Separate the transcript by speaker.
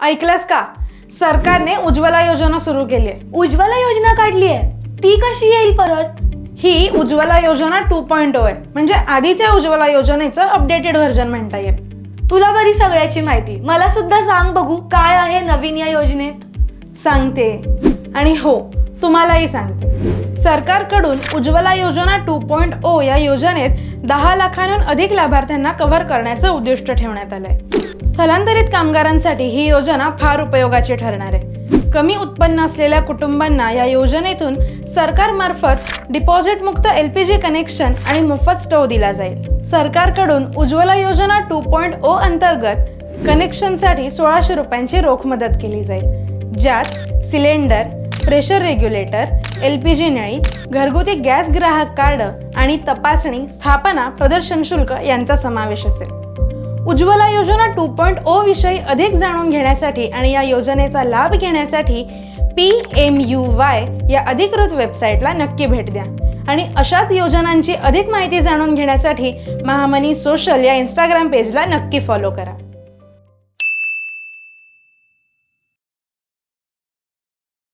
Speaker 1: ऐकलंस का? सरकारने उज्ज्वला योजना सुरू केली आहे.
Speaker 2: उज्ज्वला योजना काढली आहे? ती कशी येईल परत?
Speaker 1: ही उज्ज्वला योजना टू पॉईंट आहे. म्हणजे आधीच्या उज्ज्वला योजनेचं अपडेटेड व्हर्जन म्हणता येईल.
Speaker 2: तुला बरी सगळ्याची माहिती. मला सुद्धा सांग बघू काय आहे नवीन या योजनेत?
Speaker 1: सांगते. आणि हो तुम्हालाही सांगते. सरकारकडून उज्ज्वला योजना टू पॉईंट ओ या योजनेत दहा लाखांहून अधिक लाभार्थ्यांना कव्हर करण्याचं उद्दिष्ट ठेवण्यात आलंय. स्थलांतरित कामगारांसाठी ही योजना फार उपयोगाची ठरणार आहे. कमी उत्पन्न असलेल्या कुटुंबांना या योजनेतून सरकारमार्फत डिपॉझिट मुक्त एल पी जी कनेक्शन आणि मोफत स्टोव दिला जाईल. सरकारकडून उज्ज्वला योजना टू पॉईंट ओ अंतर्गत कनेक्शनसाठी सोळाशे रुपयांची रोख मदत केली जाईल. ज्यात cylinder pressure regulator L P G नळी घरगुती गॅस ग्राहक कार्ड आणि तपासणी स्थापना प्रदर्शन शुल्क यांचा समावेश असेल. उज्ज्वला योजना टू पॉईंट ओ विषयी अधिक जाणून घेण्यासाठी आणि या योजनेचा लाभ घेण्यासाठी पी एम यू वाय या अधिकृत वेबसाईटला नक्की भेट द्या. आणि अशाच योजनांची अधिक माहिती जाणून घेण्यासाठी महामनी सोशल या इंस्टाग्राम पेजला नक्की फॉलो करा.